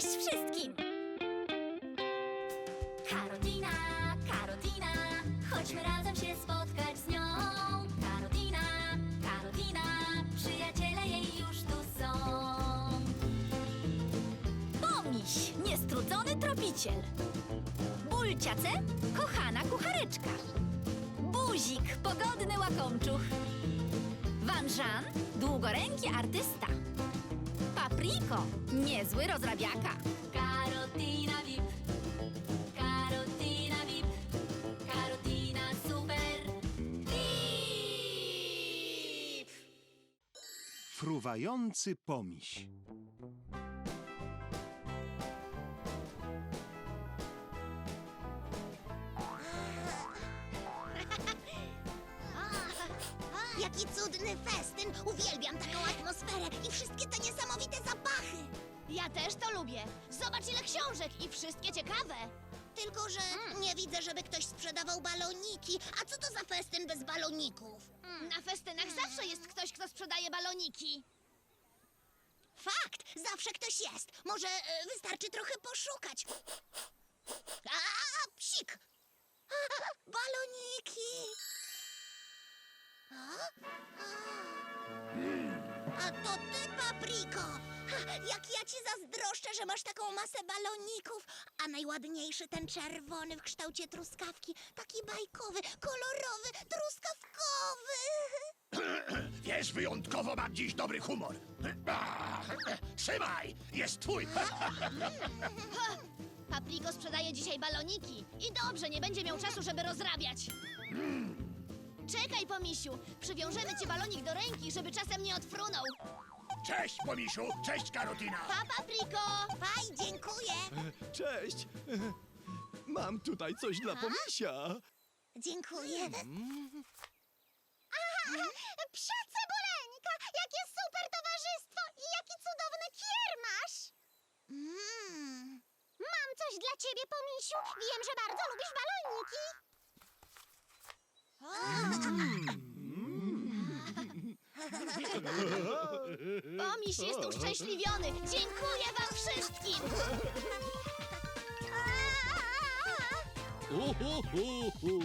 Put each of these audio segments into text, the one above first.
Cześć wszystkim! Karotina, Karotina, chodźmy razem się spotkać z nią. Karotina, Karotina, przyjaciele jej już tu są. Pomiś, niestrudzony tropiciel. Bulciace, kochana kuchareczka. Buzik, pogodny łakomczuch. Wanżan, długoręki artysta. Papriko, niezły rozrabiaka. Karotina VIP, karotina VIP, karotina super VIP. Fruwający pomiś. Jaki cudny festyn! Uwielbiam taką atmosferę i wszystkie te niesamowite zapachy! Ja też to lubię. Zobacz ile książek i wszystkie ciekawe. Tylko, że nie widzę, żeby ktoś sprzedawał baloniki. A co to za festyn bez baloników? Na festynach zawsze jest ktoś, kto sprzedaje baloniki. Fakt! Zawsze ktoś jest. Może e, wystarczy trochę poszukać. A, psik! A, baloniki! A. To ty, Papriko! Ha, Jak ja ci zazdroszczę, że masz taką masę baloników. A najładniejszy ten czerwony w kształcie truskawki. Taki bajkowy, kolorowy, truskawkowy. Wiesz, wyjątkowo mam dziś dobry humor. Trzymaj, jest twój. Papriko sprzedaje dzisiaj baloniki. I dobrze, nie będzie miał czasu, żeby rozrabiać. Czekaj, pomisiu. Przywiążemy ci balonik do ręki, żeby czasem nie odfrunął. Cześć, pomisiu, cześć, Karotina. Pa, Papriko! Faj, dziękuję. Cześć! Mam tutaj coś dla pomisia. Dziękuję. Psia cebuleńka! Jakie super towarzystwo i jaki cudowny kiermasz! Mm. Mam coś dla ciebie, pomisiu. Wiem, że bardzo lubisz baloniki. Pomiś jest uszczęśliwiony. Dziękuję wam wszystkim. Uhuhuhu.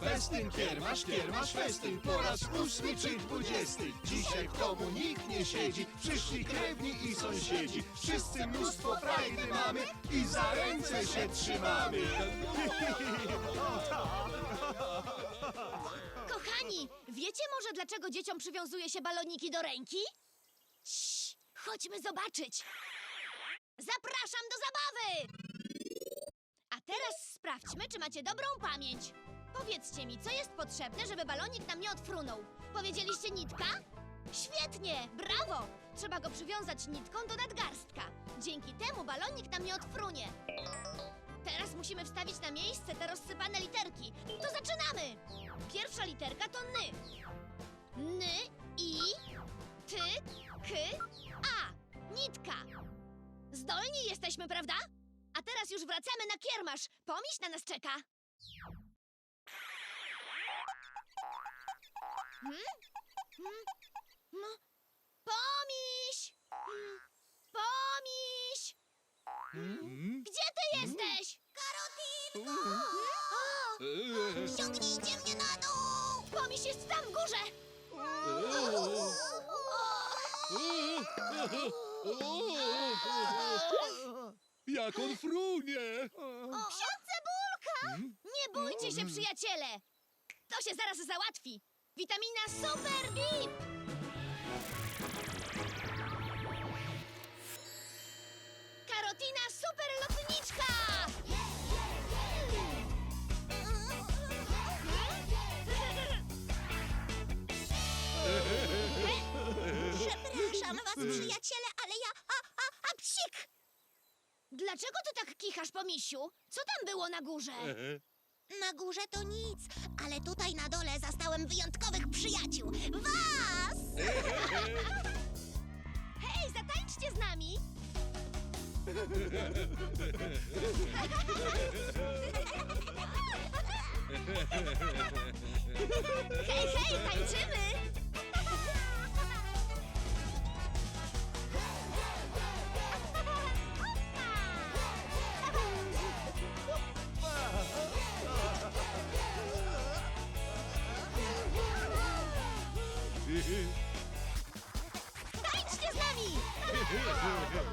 Festyn, kiermasz, kiermasz, festyn Po raz ósmy czy dwudziesty Dzisiaj w domu nikt nie siedzi Przyszli krewni i sąsiedzi Wszyscy mnóstwo frajdy mamy I za ręce się trzymamy Kochani, wiecie może dlaczego dzieciom przywiązuje się baloniki do ręki? Cii, chodźmy zobaczyć. Zapraszam do zabawy! A teraz sprawdźmy, czy macie dobrą pamięć. Powiedzcie mi, co jest potrzebne, żeby balonik nam nie odfrunął? Powiedzieliście nitka? Świetnie, brawo! Trzeba go przywiązać nitką do nadgarstka. Dzięki temu balonik nam nie odfrunie. Teraz musimy wstawić na miejsce te rozsypane literki. To zaczynamy! Pierwsza literka to ny. Ny, i, ty, k, a. Nitka. Zdolni jesteśmy, prawda? A teraz już wracamy na kiermasz. Pomiś na nas czeka. Hmm? Hmm? Hmm? Pomiś! Hmm? Pomiś! Gdzie ty jesteś? Ściągnijcie mnie na dół! Pomiś jest tam w górze! Jak on frunie Psia cebulka! Nie bójcie się, przyjaciele! To się zaraz załatwi! Witamina Super VIP! Karotina Super Lotniczka! Was, przyjaciele, ale ja... A, a, a psik! Dlaczego ty tak kichasz, pomisiu? Co tam było na górze? Na górze to nic, ale tutaj na dole zastałem wyjątkowych przyjaciół. Was! Hej, zatańczcie z nami! Hej, hej, tańczymy! Tańczcie z nami!